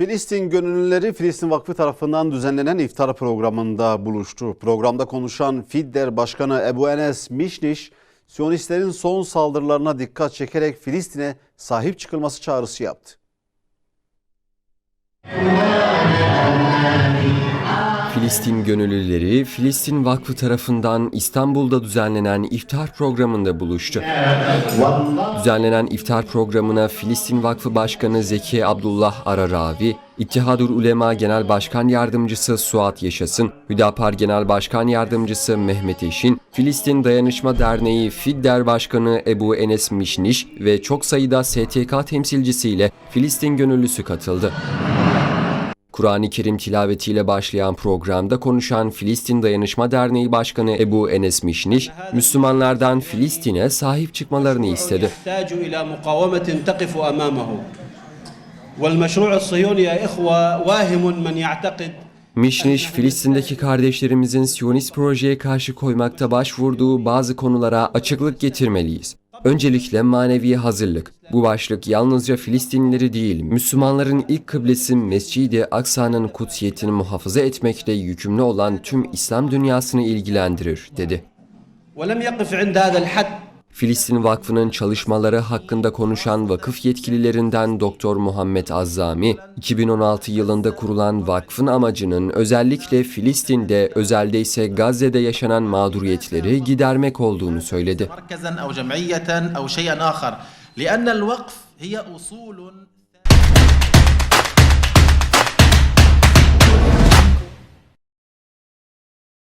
Filistin gönüllüleri Filistin Vakfı tarafından düzenlenen iftar programında buluştu. Programda konuşan Fidder Başkanı Ebu Enes Mişniş, Siyonistlerin son saldırılarına dikkat çekerek Filistin'e sahip çıkılması çağrısı yaptı. Filistin gönüllüleri Filistin Vakfı tarafından İstanbul'da düzenlenen iftar programında buluştu. Düzenlenen iftar programına Filistin Vakfı Başkanı Zeki Abdullah Araravi, İttihadur Ulema Genel Başkan Yardımcısı Suat Yaşasın, Hüdapar Genel Başkan Yardımcısı Mehmet Eşin, Filistin Dayanışma Derneği FİDDER Başkanı Ebu Enes Mişniş ve çok sayıda STK temsilcisiyle Filistin gönüllüsü katıldı. Kur'an-ı Kerim tilavetiyle başlayan programda konuşan Filistin Dayanışma Derneği Başkanı Ebu Enes Mişniş, Müslümanlardan Filistin'e sahip çıkmalarını istedi. Mişniş, Filistin'deki kardeşlerimizin Siyonist projeye karşı koymakta başvurduğu bazı konulara açıklık getirmeliyiz. Öncelikle manevi hazırlık. Bu başlık yalnızca Filistinlileri değil, Müslümanların ilk kıblesi Mescid-i Aksa'nın kutsiyetini muhafaza etmekle yükümlü olan tüm İslam dünyasını ilgilendirir, dedi. Filistin Vakfı'nın çalışmaları hakkında konuşan vakıf yetkililerinden Doktor Muhammed Azzami, 2016 yılında kurulan vakfın amacının özellikle Filistin'de, özelde ise Gazze'de yaşanan mağduriyetleri gidermek olduğunu söyledi. لأن الوقف هي أصول